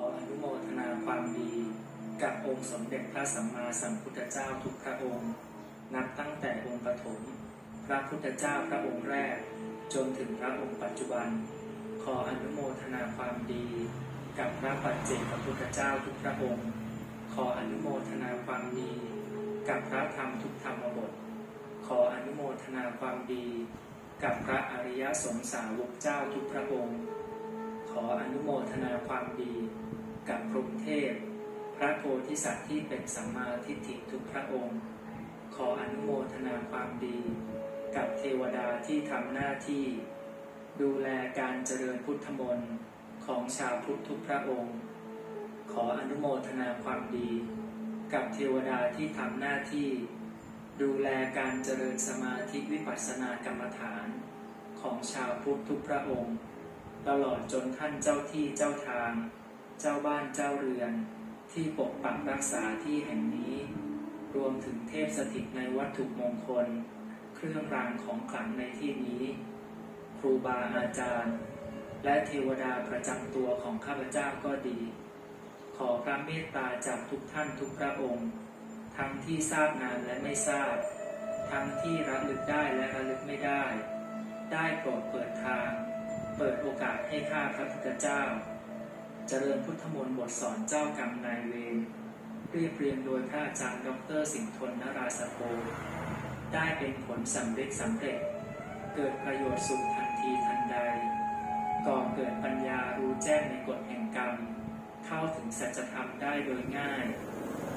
ออนุโมทนาความดี กับองค์สมเด็จพระสัมมาสัมพุทธเจ้าทุกพระองค์ นับตั้งแต่องค์ปฐมพระพุทธเจ้าพระองค์แรก จนถึงพระองค์ปัจจุบัน ขออนุโมทนาความดี กับพระปัจเจกพระพุทธเจ้าทุกพระองค์ ขออนุโมทนาความดี กับพระธรรมทุกธรรมบท ขออนุโมทนาความดี กับพระอริยสงสาวกเจ้าทุกพระองค์ ขออนุโมทนาความดี กับพรหมเทพ พระโพธิสัตว์ที่เป็นสัมมาทิฏฐิทุกพระองค์ ขออนุโมทนาความดี กับเทวดาที่ทำหน้าที่ ดูแลการเจริญพุทธมนต์ของชาวพุทธทุกพระองค์ ขออนุโมทนาความดี กับเทวดาที่ทำหน้าที่ ดูแลการเจริญสมาธิวิปัสสนากรรมฐานของชาวพุทธทุกพระองค์ ตลอดจนท่านเจ้าที่เจ้าทาง เจ้าบ้านเจ้าเรือน ที่ปกปักรักษาที่แห่งนี้ รวมถึงเทพสถิตในวัตถุมงคล เครื่องรางของขลังในที่นี้ ครูบาอาจารย์ และเทวดาประจำตัวของข้าพเจ้าก็ดี ขอพระเมตตาจากทุกท่านทุกพระองค์ ทั้งที่ทราบงานและไม่ทราบ ทั้งที่ระลึกได้และระลึกไม่ได้ ได้โปรดเปิดทาง เปิดโอกาสให้ข้าพระพุทธเจ้า เจริญพุทธมนต์บทสอนเจ้ากรรมนายเวรเรียบเรียงโดยพระอาจารย์ดรสิงห์ทนนราสโพได้เป็นผลสำเร็จสำเร็จ เกิดประโยชน์สุขทันทีทันใด ก่อเกิดปัญญารู้แจ้งในกฎแห่งกรรม เข้าถึงสัจธรรมได้โดยง่าย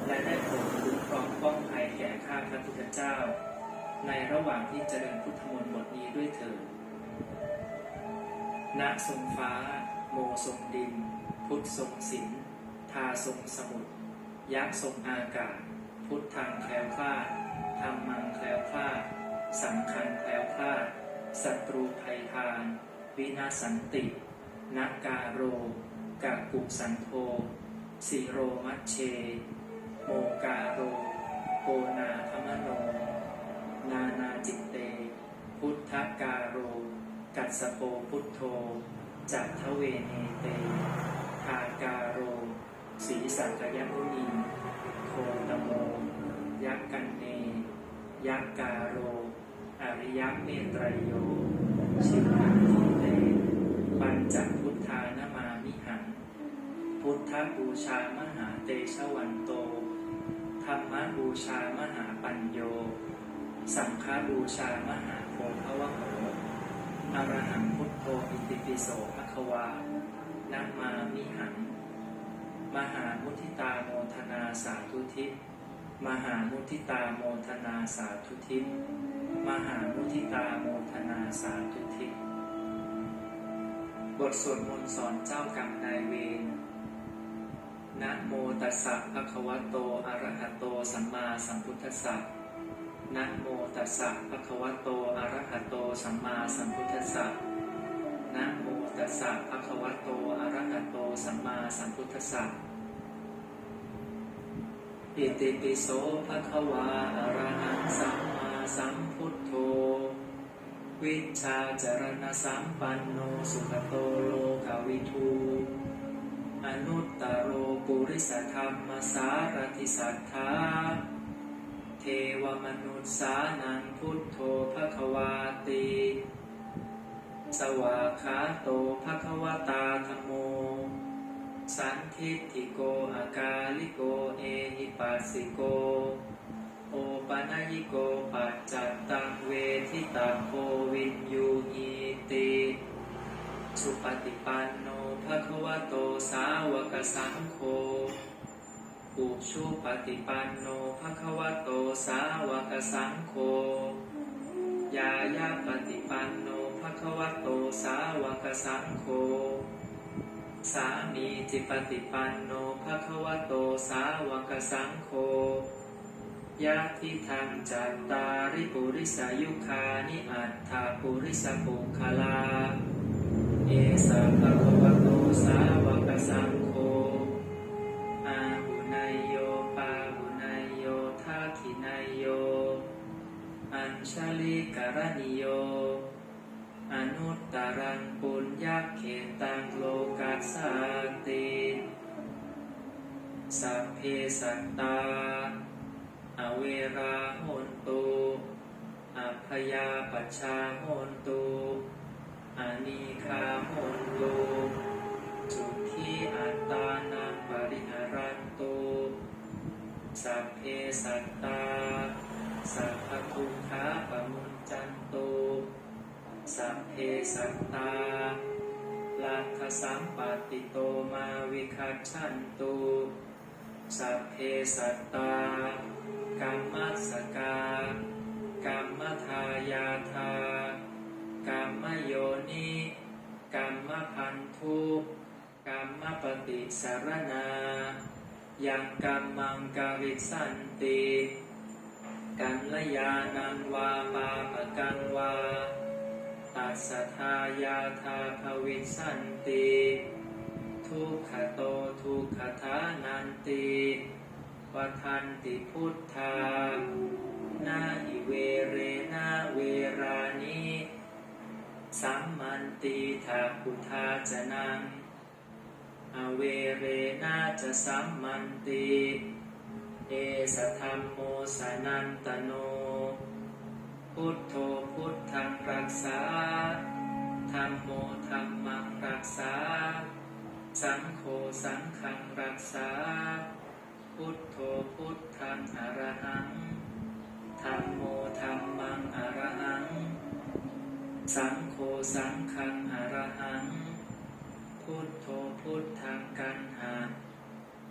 และได้ผลคุ้มครองป้องภัยแก่ข้าพระพุทธเจ้า ในระหว่างที่เจริญพุทธมนต์บทนี้ด้วยเถิดณทรงฟ้า โมทรงดิน พุทธทรงศิลทาทรงสมุทรยักษ์ทรงอากาศ พุทธทางแคล้วคลาดธรรมังแคล้วคลาดสังคังแคล้วคลาดศัตรูภัยพาน วินาสันตินักการโรกะกุสันโธสิโรมัชเช โมกาโรโกนาธมโน นานาจิตเต พุทธการโร กัสสโปพุทโธจัตทเวเนเต การโรสีสักยมุนีโคตโม ยักกันเน ยักการโร อริยเมตรยโย ชิพันธิเตปัญจพุทธานามามิหัง พุทธบูชามหาเตชะวันโต ธรรมบูชามหาปัญโย สังฆบูชามหาโพภวโหอรหังพุทโธอิติปิโสภควานามามิหัง มหามุทิตาโมทนาสาธุทิศมหามุทิตาโมทนาสาธุทิศมหามุทิตาโมทนาสาธุทิศบทสวดมนต์สอนเจ้ากรรมนายเวรนะโมตัสสะภะคะวะโต อะระหะโต สัมมาสัมพุทธัสสะนะโมตัสสะภะคะวะโต อะระหะโต สัมมาสัมพุทธัสสะ นะโมตัสสะภะคะวะโตอะระหะโต สัมมาสัมพุทธัสสะอิติปิโสภะคะวาอะระหังสัมมาสัมพุทโธ วิชาจรณะสัมปันโนสุขโตโลกวิทูอนุตตโรปุริสธรรมสารติสัทธาเทวมนุษย์สานังพุทโธภควาติ สวาขาโตภควตาธโม สันทิฏฐิโกอากาลิโกเอหิปัสสิโก โอปนยิโกปัจจัตตังเวทิตาโควินยูหีติสุปฏิปันโนภะคะวะโตสาวกสังโฆอุชุปฏิปันโนภะคะวะโตสาวกสังโฆยายาปฏิปันโน คะวะโตสาวกสังโฆ สามีจิปฏิปันโนภะคะวะโตสาวกสังโฆยะทิทังจัตตาริปุริสายุคานิอัตถาปุริสปุคลา เอสะภะคะวะโตสาวกสังโฆ อาหุนายโยปาหุนายโยทักขินายโย อัญชลิกรณิโย อนุตตรังปุญญาเขตังโลกัสสาติสัพเพสัตตา อเวราโหนตุอัพยาปชาโหนตุอานิคาโหนตุจุขีอัตตานังปริหารันตุสัพเพสัตตา สัพพุขาปมุนจันตุ สัพเพสัตตาลักขสัมปติโตมาวิคัจฉันตุสัพเพสัตตา กรรมัสกากรรมทายาทากรรมโยนิกรรมพันธุกรรมปฏิสารนายังกรรมังกริสันติกัลยาณังวาปาปกังวา สทายาทาภวิสันติ ทุกขโตทุกขทานันติวัฏันติพุทธานาอิเวเรนาเวรานิสัมมันติทาพุทธาจนัง อเวเรนาจะสัมมันติเอสธรรมโมสนันตโน พุทโธพุทธังรักษาธรรมโมธรรมังรักษา สังโฆสังฆังรักษา พุทโธพุทธังอรหังธรรมโมธรรมังอรหัง สังโฆสังฆังอรหัง พุทโธพุทธังกันหา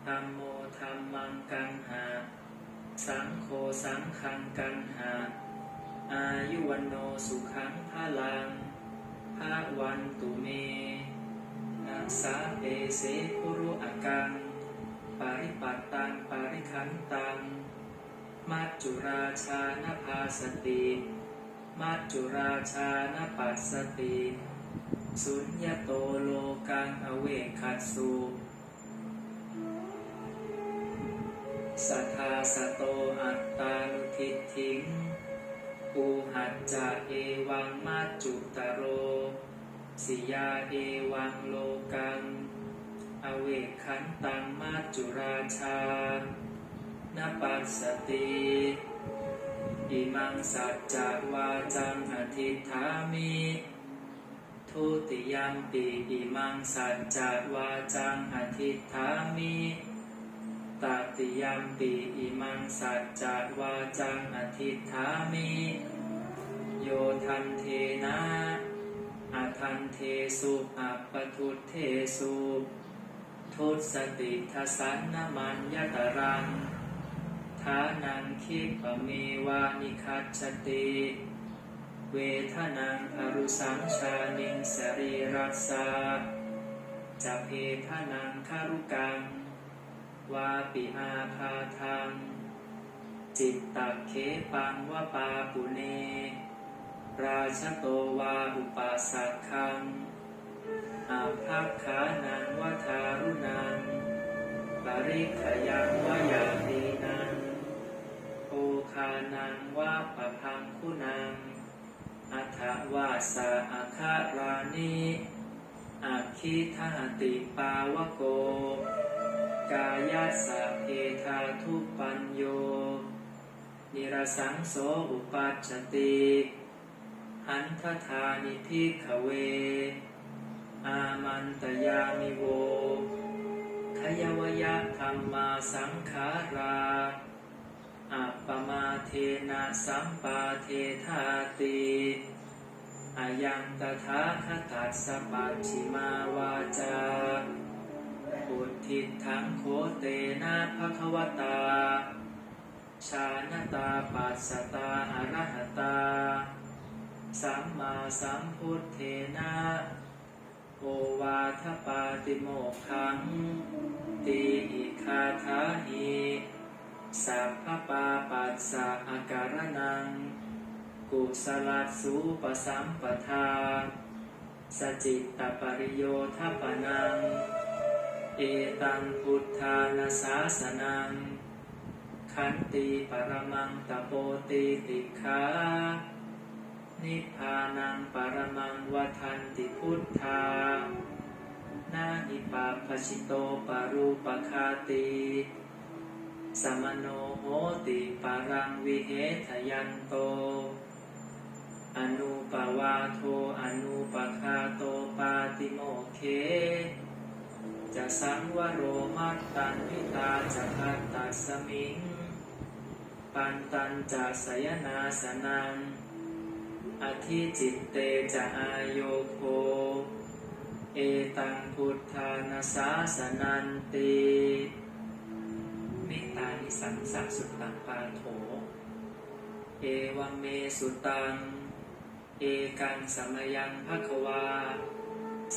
ธรรมโมธรรมังกันหา สังโฆสังฆังกันหา อายุวันโนสุขังพลังภาวันตุเมนัสสาเปเสปุรุอากัง ปาริปัตตัง ปาริขันตัง มัจจุราชานภาสติ มัจจุราชานปัสสติ สุญญโตโลกังอเวคัสสุสัทธาสโตอัตตานุทิฏฐิง ปูหัจจะเอวังมัจจุตโร สิยาเอวังโลกัง อเวขันตังมัจจุราชานปัสสติอิมังสัจจวาจังอธิษฐามิทุติยมปีอิมังสัจจวาจังอธิษฐามิ ติยมปีอิมังสัจจวาจังอธิษฐามิโยทันเทนะอาทันเทสุอัปปทุเทสุทุสติทสันนมันยตรังทานังคิปะเมวานิคัจฉติเวทนังอรุสังชานิงสรีรัสสาจะเพทนังคารุกัง วาปิอาพาทัง จิตตักเขปังวปาปุเน ราชโตวาอุปาสักขังอาภักขานังวทารุนังปริขยังวายาตีนังโอคานังวาปะพังคุณังอัฐวาสาอาคารานิอาคิทหติปาวโก กายาสาเพทาทุปัญโย นิรสังโสอุปัชชติ หันทธานิพิขเว อามันตยามิโวขยวยะธรรมาสังขาราอัปปมาเทนะสัมปาเทธาติอายังตถาคตัสสะปัจฉิมาวาจา อุทิศทังโคเตนะภะคะวตา ชาณตาปัสสตาอรหตา สัมมาสัมพุทเทนะโอวาทปาติโมกขังตีอิคาทาหิสัพพปาปัสสะอาการนัง กุสลัสสูปสัมปทา สจิตตปริโยทัปนัง เอตังพุทธานาสาสนัง ขันติปรมังตโปติติขานิพพานังปรมังวัฏันติพุทธา นาหิปาปชิโตปารูปคาติ สมโนโหติปารังวิเหทยันโต อนุปวาโทอนุปคาโตปาติโมเค จะสังวโรมัตตันวิตาจะพัตตัสมิง ปันตันจะสยนาสนังอธิจิตเตจะอายโยโค เอตังพุทธานาสาสนันติเมตตานิสังสะสุตังปาโถ เอวัมเมสุตัง เอกังสมยังภควา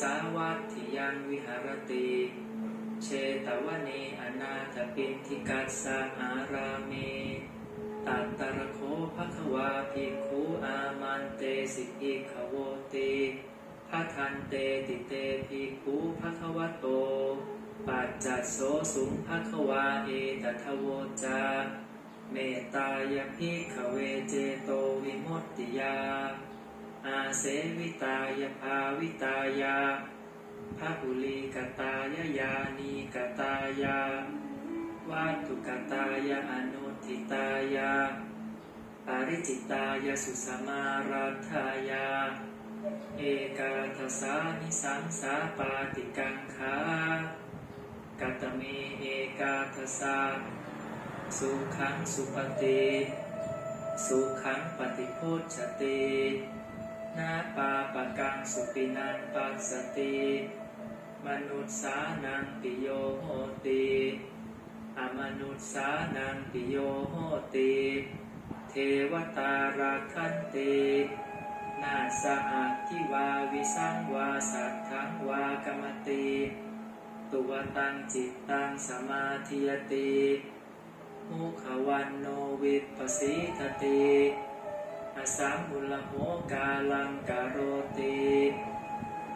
สาวัตถิยังวิหารติเชตวเนอนาถปินทิกัสสะอาราเมตัตตระโคภควาภิกขุอามันเตสิกิขโวติพัทันเตติเตภิกขุภควโต ปัจจัโสสุงภควาเอตทโวจา เมตตายภิกขเวเจโตวิมุตติยา อาเสวิตายภาวิตายาภาปุลีกตายายานีกตายาวัตุกตายาอนุทิตายาปาริจิตายาสุสมารัฐายา เอกาทสานิสังสาปาติกังขากัตเมเอกาทสาสุขังสุปฏิสุขังปฏิโพชติ นาปาปกังสุปินันปัสสติ มนุษสานังปิโยโหติอมนุษสานังปิโยโหติ เทวตาราคันตินาสหัทิวาวิสังวาสัทธังวากรรมติตุวตังจิตตังสมาธิยติมุขวันโนวิปปสิทติ อสัมบุลโหกาลังกโรติ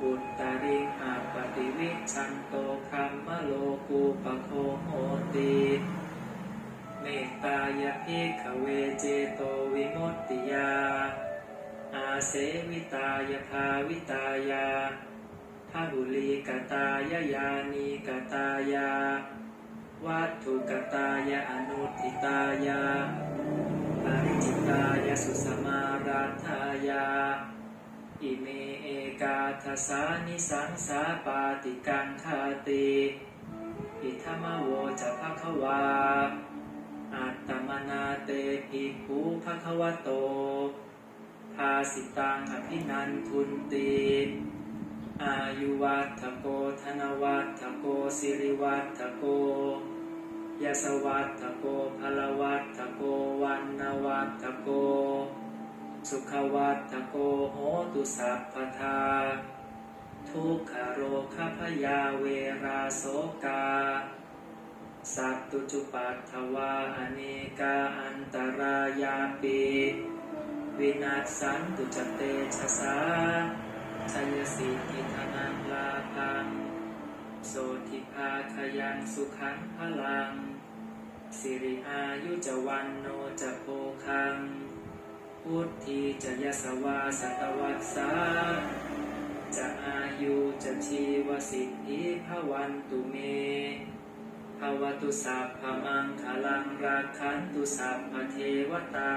อุตตริงอาปฏิวิชันโตคัมมะโลกูปะโคโหติเมตตายะเอกเวเจโตวิมุตติยา อาเสวิตายภาวิตายาภาบุลีกตายายานีกตายา วัตถุกตายาอนุทิตายา จิตายาสุสมาราธายา อิเมเอกาทสานิสังสาปาติกังคาติอิธรรมโวจะภควา อัตตมนาเตภิกขุภควโต ภาสิตังอภินันทุนติอายุวัตโกธนวัตโกสิริวัตโก ยสวัตโกพลวัตโกวันนวัตโก สุขวัตโกโหตุสัพพทา ทุกขโรคพยาเวราโสกา สัตตุจุปัตถวาอเนกาอันตรายาปิวินัสสันตุจเตชะสาชัยสิกิธนัง โสธิภาคยังสุขังพลัง สิริอายุจวันโนจะโพคัง พุทธีจะยสวาสตวัสสาจะอายุจะชีวสิทธิภวันตุเมภวตุสัพพมังคลังราคันตุสัพพเทวตา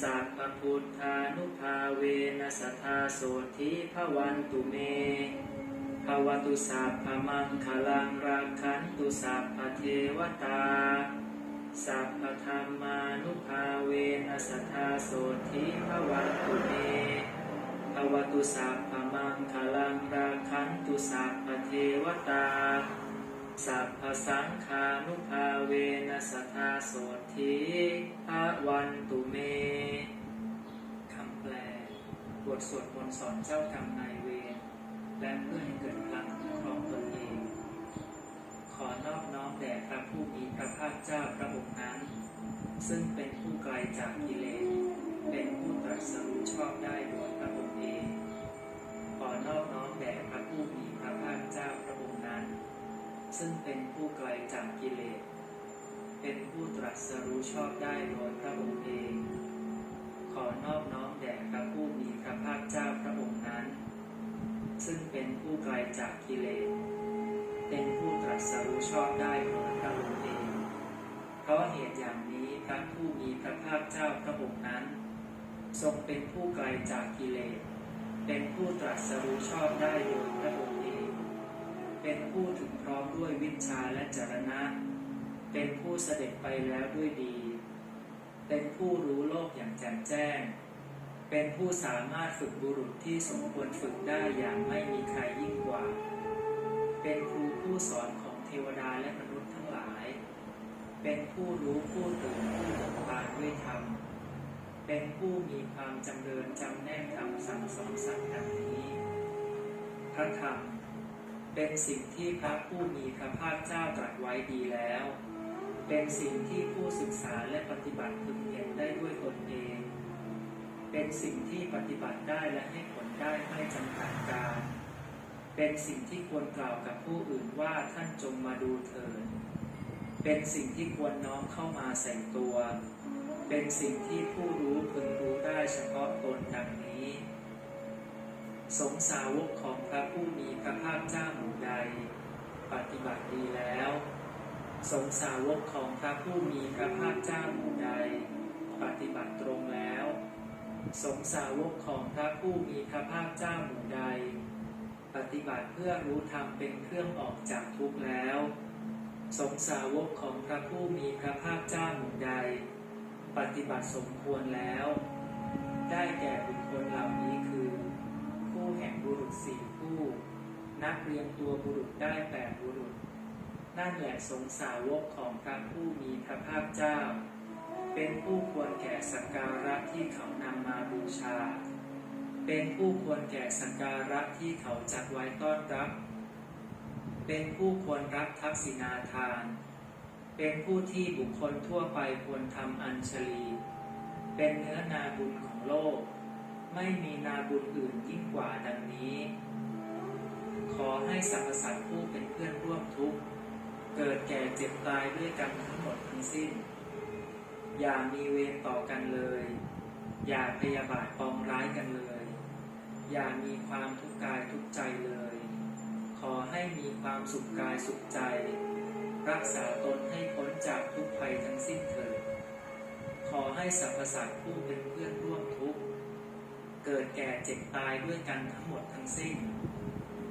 สัพพพุทธานุภาเวนัสทธาโสธิภวันตุเม วตุสัพพมังคลังราคันตุสัพพเทวตา สัพพธรรมานุภาเวนัสทธาโสธิภวันตุเมภวตุสัพพมังคลังราคันตุสัพพเทวตา สัพพสังฆานุภาเวนัสทธาโสธิภวันตุเมคำแปลบทสวดมนต์สอนเจ้ากรรมนายเวร และเพื่อให้เกิดพลังคุ้มครองตนเอง ขอนอบน้อมแด่พระผู้มีพระภาคเจ้าพระองค์นั้น ซึ่งเป็นผู้ไกลจากกิเลส เป็นผู้ตรัสรู้ชอบได้โดยพระองค์เอง ขอนอบน้อมแด่พระผู้มีพระภาคเจ้าพระองค์นั้น ซึ่งเป็นผู้ไกลจากกิเลส เป็นผู้ตรัสรู้ชอบได้โดยพระองค์เอง ขอนอบน้อมแด่พระผู้มีพระภาคเจ้าพระองค์นั้น ซึ่งเป็นผู้ไกลจากกิเลส เป็นผู้ตรัสรู้ชอบได้โดยพระองค์เอง เพราะเหตุอย่างนี้พระผู้มีพระภาคเจ้าพระองค์นั้น ทรงเป็นผู้ไกลจากกิเลส เป็นผู้ตรัสรู้ชอบได้โดยพระองค์เอง เป็นผู้ถึงพร้อมด้วยวิชาและจรณะ เป็นผู้เสด็จไปแล้วด้วยดี เป็นผู้รู้โลกอย่างแจ่มแจ้ง เป็นผู้สามารถฝึกบุรุษที่สมควรฝึกได้อย่างไม่มีใครยิ่งกว่า เป็นครูผู้สอนของเทวดาและมนุษย์ทั้งหลาย เป็นผู้รู้ผู้ตื่นผู้เบิกบานด้วยธรรม เป็นผู้มีความจำเริญจำแนกธรรมสั่งสอนสัตว์ดังนี้ พระธรรมเป็นสิ่งที่พระผู้มีพระภาคเจ้าตรัสไว้ดีแล้ว เป็นสิ่งที่ผู้ศึกษาและปฏิบัติพึงเห็นได้ด้วยตนเอง เป็นสิ่งที่ปฏิบัติได้และให้ผลได้ไม่จำกัดการ เป็นสิ่งที่ควรกล่าวกับผู้อื่นว่าท่านจงมาดูเถิดเป็นสิ่งที่ควรน้อมเข้ามาใส่ตัว เป็นสิ่งที่ผู้รู้พึงรู้ได้เฉพาะตนดังนี้ สงสาวกของพระผู้มีพระภาคเจ้าหมู่ใด ปฏิบัติดีแล้ว สงสาวกของพระผู้มีพระภาคเจ้าหมู่ใด ปฏิบัติตรงแล้ว สงสาวกของพระผู้มีพระภาคเจ้าหมู่ใด ปฏิบัติเพื่อรู้ธรรมเป็นเครื่องออกจากทุกข์แล้ว สงสาวกของพระผู้มีพระภาคเจ้าหมู่ใด ปฏิบัติสมควรแล้ว ได้แก่บุคคลเหล่านี้คือคู่แห่งบุรุษสี่คู่นับเรียงตัวบุรุษได้แปดบุรุษ นั่นแหละสงสาวกของพระผู้มีพระภาคเจ้า เป็นผู้ควรแก่สักการะที่เขานำมาบูชา เป็นผู้ควรแก่สักการะที่เขาจัดไว้ต้อนรับ เป็นผู้ควรรับทักษิณาทาน เป็นผู้ที่บุคคลทั่วไปควรทำอัญชลี เป็นเนื้อนาบุญของโลก ไม่มีนาบุญอื่นยิ่งกว่าดังนี้ ขอให้สรรพสัตว์ผู้เป็นเพื่อนร่วมทุกข์ เกิดแก่เจ็บตายด้วยกันทั้งหมดทั้งสิ้น อย่ามีเวรต่อกันเลย อย่าพยาบาทปองร้ายกันเลย อย่ามีความทุกข์กายทุกใจเลย ขอให้มีความสุขกายสุขใจ รักษาตนให้พ้นจากทุกภัยทั้งสิ้นเถิด ขอให้สรรพสัตว์ผู้เป็นเพื่อนร่วมทุกข์เกิดแก่เจ็บตายด้วยกันทั้งหมดทั้งสิ้น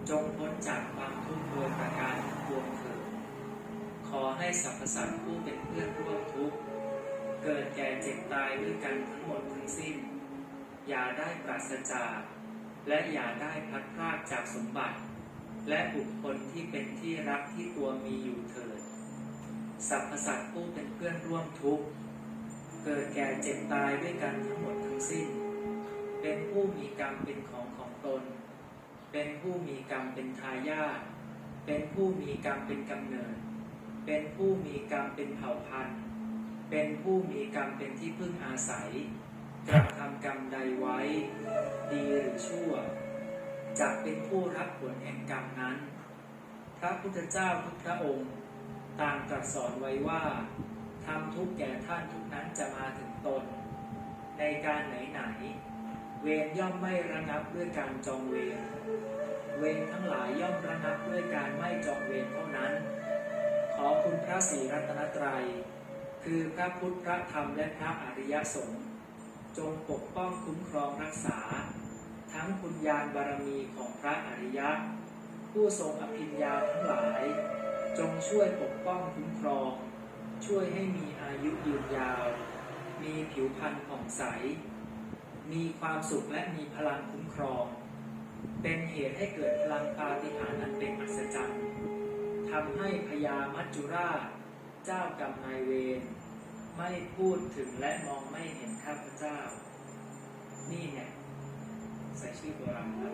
จงพ้นจากความทุกข์โดยประการทั้งปวงเถิด ขอให้สรรพสัตว์ผู้เป็นเพื่อนร่วมทุกข์ กิดแก่เจ็บตายด้วยกันทั้งหมดทั้งสิ้น อย่าได้ปราศจาก และอย่าได้พัดพรากจากสมบัติ และบุคคลที่เป็นที่รักที่ตัวมีอยู่เถิดสรรพสัตว์ผู้เป็นเพื่อนร่วมทุกข์ เกิดแก่เจ็บตายด้วยกันทั้งหมดทั้งสิ้น เป็นผู้มีกรรมเป็นของของตน เป็นผู้มีกรรมเป็นทายาทเป็นผู้มีกรรมเป็นกำเนิด เป็นผู้มีกรรมเป็นเผ่าพันธุ์ เป็นผู้มีกรรมเป็นที่พึ่งอาศัยกระทำกรรมใดไว้ ดีหรือชั่วจะเป็นผู้รับผลแห่งกรรมนั้น พระพุทธเจ้าทุกพระองค์ต่างตรัสสอนไว้ว่าทำทุกแก่ท่านทุกนั้นจะมาถึงตน ในการไหนไหนๆเวรย่อมไม่ระงับด้วยการจองเวรเวรทั้งหลายย่อมระงับด้วยการไม่จองเวรเท่านั้น ขอคุณพระศรีรัตนตรัย คือพระพุทธพระธรรมและพระอริยสงฆ์จงปกป้องคุ้มครองรักษา ทั้งคุณญาณบารมีของพระอริยะ ผู้ทรงอภิญญาทั้งหลาย จงช่วยปกป้องคุ้มครอง ช่วยให้มีอายุยืนยาว มีผิวพรรณผ่องใส มีความสุขและมีพลังคุ้มครอง เป็นเหตุให้เกิดพลังปาฏิหาริย์อันเป็นอัศจรรย์ทำให้พญามัจจุราช เจ้ากรรมนายเวรไม่พูดถึงและมองไม่เห็นข้าพเจ้า นี่เนี่ยใส่ชื่อโบราณครับ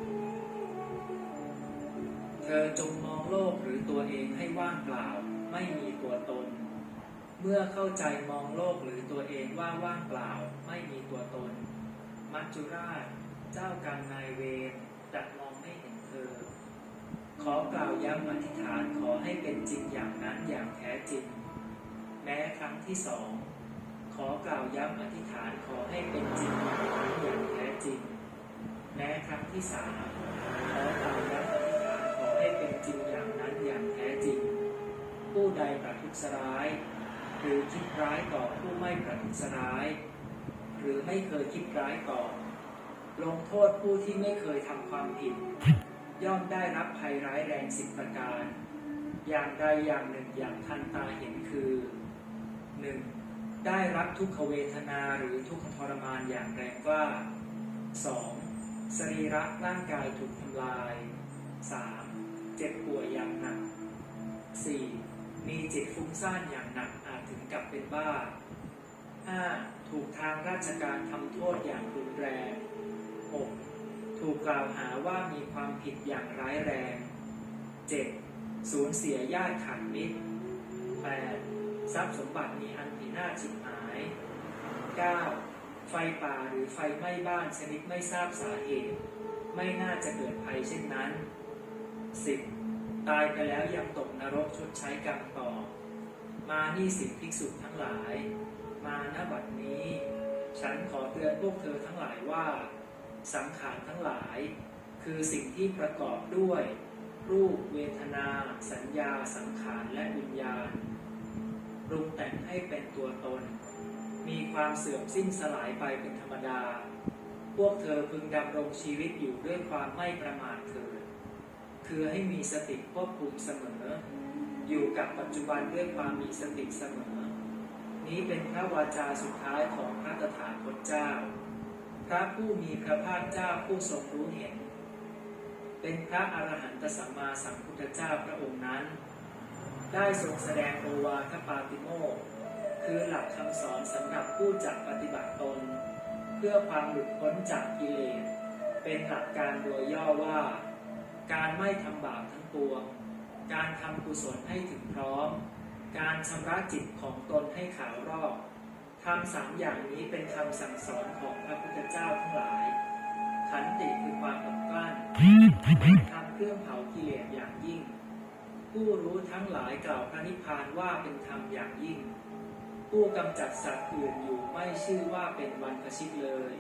เธอจงมองโลกหรือตัวเองให้ว่างเปล่า ไม่มีตัวตน เมื่อเข้าใจมองโลกหรือตัวเองว่าว่างเปล่า ไม่มีตัวตน มัจจุราช เจ้ากรรมนายเวรจัดมองไม่เห็นเธอ ขอกล่าวย้ำอธิษฐานขอให้เป็นจริงอย่างนั้นอย่างแท้จริง แม้ครั้งที่สอง ขอกล่าวย้ำอธิษฐานขอให้เป็นจริงอย่างแท้จริง แม้ครั้งที่สามขอกล่าวย้ำอธิษฐานขอให้เป็นจริงอย่างนั้นอย่างแท้จริง ผู้ใดประทุษร้าย หรือคิดร้ายต่อผู้ไม่ประทุษร้าย หรือไม่เคยคิดร้ายต่อ ลงโทษผู้ที่ไม่เคยทำความผิด ย่อมได้รับภัยร้ายแรงสิบประการอย่างใดอย่างหนึ่งอย่างทันตาเห็นคือ 1. ได้รับทุกขเวทนาหรือทุกขทรมานอย่างแรงกล้า 2. สรีระร่างกายถูกทำลาย 3. เจ็บป่วยอย่างหนัก 4. มีจิตฟุ้งซ่านอย่างหนักอาจถึงกับเป็นบ้า 5. ถูกทางราชการทำโทษอย่างรุนแรง 6. ถูกกล่าวหาว่ามีความผิดอย่างร้ายแรง 7. สูญเสียญาติขาดมิตร 8. ทรัพย์สมบัติมีอันพินาศฉิบหาย 9. ไฟป่าหรือไฟไหม้บ้านชนิดไม่ทราบสาเหตุ ไม่น่าจะเกิดภัยเช่นนั้น 10. ตายไปแล้วยังตกนรกชดใช้กรรมต่อ มานี่สิภิกษุทั้งหลาย มาณบัดนี้ ฉันขอเตือนพวกเธอทั้งหลายว่า สังขารทั้งหลาย คือสิ่งที่ประกอบด้วย รูปเวทนา สัญญา สังขารและวิญญาณ ปรุงแต่งให้เป็นตัวตน มีความเสื่อมสิ้นสลายไปเป็นธรรมดา พวกเธอพึงดำรงชีวิตอยู่ด้วยความไม่ประมาทเถิดคือให้มีสติควบคุมเสมอ อยู่กับปัจจุบันด้วยความมีสติเสมอ นี้เป็นพระวาจาสุดท้ายของพระตถาคตเจ้า พระผู้มีพระภาคเจ้าผู้ทรงรู้เห็น เป็นพระอรหันตสัมมาสัมพุทธเจ้าพระองค์นั้น ได้ทรงแสดงโอวาทปาติโมกคือหลักคำสอนสำหรับผู้จักปฏิบัติตน เพื่อความหลุดพ้นจากกิเลส เป็นหลักการโดยย่อว่า การไม่ทำบาปทั้งปวง การทำกุศลให้ถึงพร้อม การชำระจิตของตนให้ขาวรอบทำสามอย่างนี้เป็นคำสั่งสอนของพระพุทธเจ้าทั้งหลาย ขันติคือความอดกลั้นทำเครื่องเผากิเลสอย่างยิ่ง ผู้รู้ทั้งหลายกล่าวพระนิพพานว่าเป็นธรรมอย่างยิ่ง ผู้กำจัดสัตว์อื่นอยู่ไม่ชื่อว่าเป็นวันพชิตเลย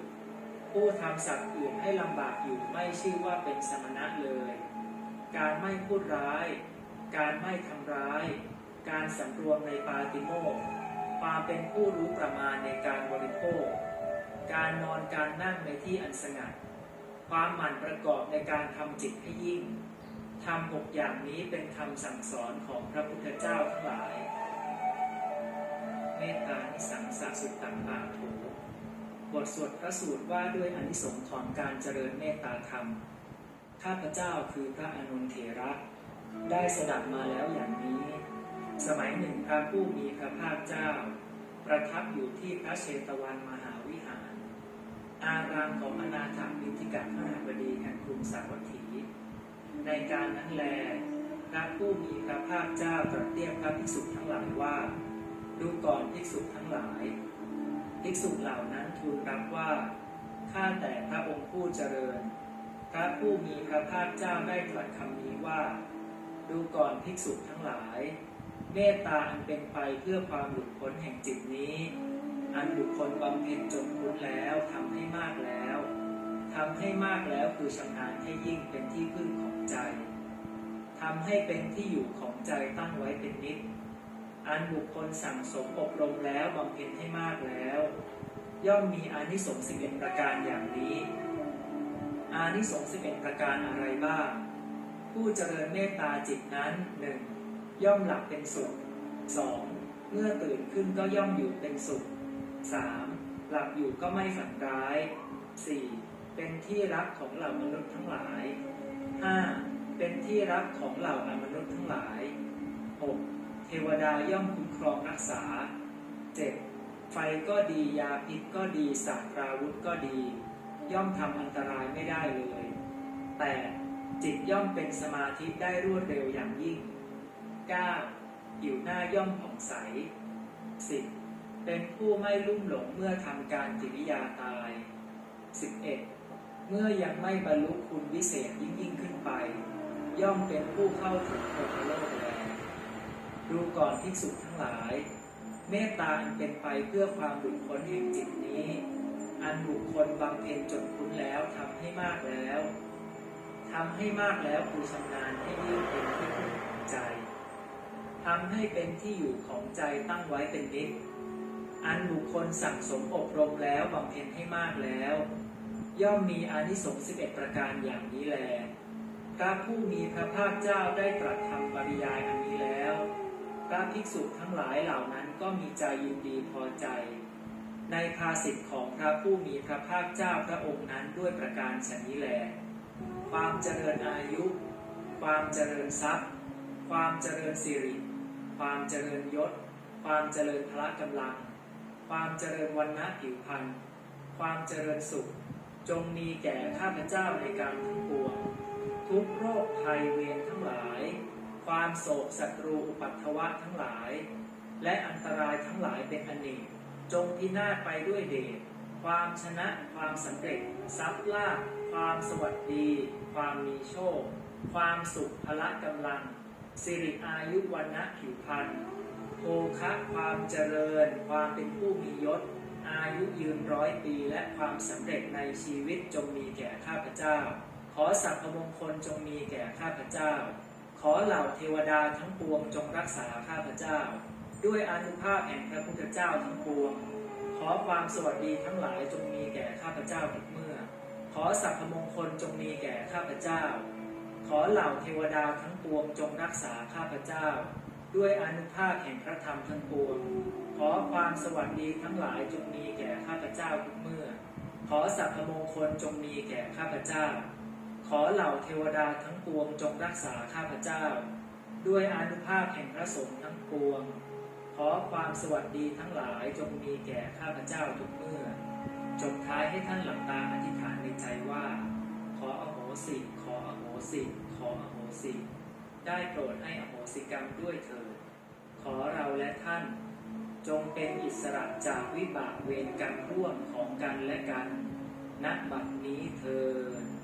ผู้ทำสัตว์อื่นให้ลำบากอยู่ไม่ชื่อว่าเป็นสมณะเลย การไม่พูดร้าย การไม่ทำร้าย การสำรวมในปาติโมกข์ความเป็นผู้รู้ประมาณในการบริโภค การนอนการนั่งในที่อันสงัด ความหมั่นประกอบในการทำจิตให้ยิ่ง ทำหกอย่างนี้เป็นคำสั่งสอนของพระพุทธเจ้าทั้งหลาย เมตตานิสังสะสุตตังปาโถบทสวดพระสูตรว่าด้วยอนิสงส์ของการเจริญเมตตาธรรม ข้าพเจ้าคือพระอนุนเถระ ได้สดับมาแล้วอย่างนี้ สมัยหนึ่งพระผู้มีพระภาคเจ้า ประทับอยู่ที่พระเชตวันมหาวิหาร อารามของอนาถาบิณฑิกะมหาบดีแห่งกรุงสาวัตถี ในการนั้นแลพระผู้มีพระภาคเจ้าตรัสเรียกพระภิกษุทั้งหลายว่า ดูก่อนภิกษุทั้งหลาย ภิกษุเหล่านั้นทูลรับว่า ข้าแต่พระองค์ผู้เจริญ พระผู้มีพระภาคเจ้าได้ตรัสคำนี้ว่า ดูก่อนภิกษุทั้งหลาย เมตตาอันเป็นไปเพื่อความหลุดพ้นแห่งจิตนี้ อันบุคคลบำเพ็ญจนพ้นแล้วทำให้มากแล้วทำให้มากแล้วคือชำนาญให้ยิ่งเป็นที่พึ่งของ ใจทำให้เป็นที่อยู่ของใจตั้งไว้เป็นนิจอันบุคคลสั่งสมอบรมแล้วบำเพ็ญให้มากแล้ว ย่อมมีอานิสงส์สิบเอ็ดประการอย่างนี้ อานิสงส์สิบเอ็ดประการอะไรบ้าง ผู้เจริญเมตตาจิตนั้นหนึ่งย่อมหลับเป็นสุขสองเมื่อตื่นขึ้นก็ย่อมอยู่เป็นสุขสามหลับอยู่ก็ไม่ฝันร้ายสี่เป็นที่รักของเหล่ามนุษย์ทั้งหลาย ห้าเป็นที่รักของเหล่าอมนุษย์ทั้งหลายหกเทวดาย่อมคุ้มครองรักษา 7. ไฟก็ดียาพิษก็ดีสัตว์ราวุธก็ดี ย่อมทำอันตรายไม่ได้เลย 8. จิตย่อมเป็นสมาธิได้รวดเร็วอย่างยิ่ง 9. ผิวหน้าย่อมผ่องใส 10. เป็นผู้ไม่ลุ่มหลงเมื่อทำการกิริยาตาย 11. เมื่อยังไม่บรรลุคุณวิเศษยิ่งยิ่งขึ้นไป ย่อมเป็นผู้เข้าถึงโพธิโลกแล้วดูก่อนภิกษุทั้งหลาย เมตตาอันเป็นไปเพื่อความหลุดพ้นแห่งจิตนี้ อันบุคคลบำเพ็ญจนคุ้นแล้วทำให้มากแล้วทำให้มากแล้วคือชำนาญให้ยิ่งเป็นที่พึ่งของใจทำให้เป็นที่อยู่ของใจตั้งไว้เป็นนิจอันบุคคลสั่งสมอบรมแล้วบำเพ็ญให้มากแล้ว ย่อมมีอานิสงส์11 ประการอย่างนี้แลพระผู้มีพระภาคเจ้าได้ตรัสทำปริยายอันนี้แล้ว พระภิกษุทั้งหลายเหล่านั้นก็มีใจยินดีพอใจ ในภาสิทธิ์ของพระผู้มีพระภาคเจ้าพระองค์นั้นด้วยประการชนี้แล ความเจริญอายุ ความเจริญทรัพย์ ความเจริญสิริ ความเจริญยศ ความเจริญพละกำลัง ความเจริญวันนะผิวพรรณ ความเจริญสุข จงมีแก่ข้าพเจ้าในการทั้งปวง ทุกโรคภัยเวรทั้งหลาย ความโศกศัตรูอุปัตถวะทั้งหลาย และอันตรายทั้งหลายเป็นอเนกจงพินาศไปด้วยเดชความชนะความสำเร็จ ทรัพย์ลาภความสวัสดี ความมีโชค ความสุขพละกำลัง สิริอายุวันนะผิวพรรณโภคะความเจริญ ความเป็นผู้มียศ อายุยืนร้อยปีและความสำเร็จในชีวิตจงมีแก่ข้าพเจ้า ขอสัพพมงคลจงมีแก่ข้าพเจ้า ขอเหล่าเทวดาทั้งปวงจงรักษาข้าพเจ้า ด้วยอนุภาพแห่งพระพุทธเจ้าทั้งปวง ขอความสวัสดีทั้งหลายจงมีแก่ข้าพเจ้าทุกเมื่อ ขอสัพพมงคลจงมีแก่ข้าพเจ้า ขอเหล่าเทวดาทั้งปวงจงรักษาข้าพเจ้า ด้วยอนุภาพแห่งพระธรรมทั้งปวง ขอความสวัสดีทั้งหลายจงมีแก่ข้าพเจ้าทุกเมื่อ ขอสัพพมงคลจงมีแก่ข้าพเจ้า ขอเหล่าเทวดาทั้งปวงจงรักษาข้าพเจ้า ด้วยอนุภาพแห่งพระสงฆ์ทั้งปวง ขอความสวัสดีทั้งหลายจงมีแก่ข้าพเจ้าทุกเมื่อ จบท้ายให้ท่านหลับตาอธิษฐานในใจว่า ขออโหสิ ขออโหสิ ขออโหสิ ได้โปรดให้อโหสิกรรมด้วยเถิด ขอเราและท่าน จงเป็นอิสระจากวิบากเวรกรรมร่วมของกันและกันณบัดนี้เถิด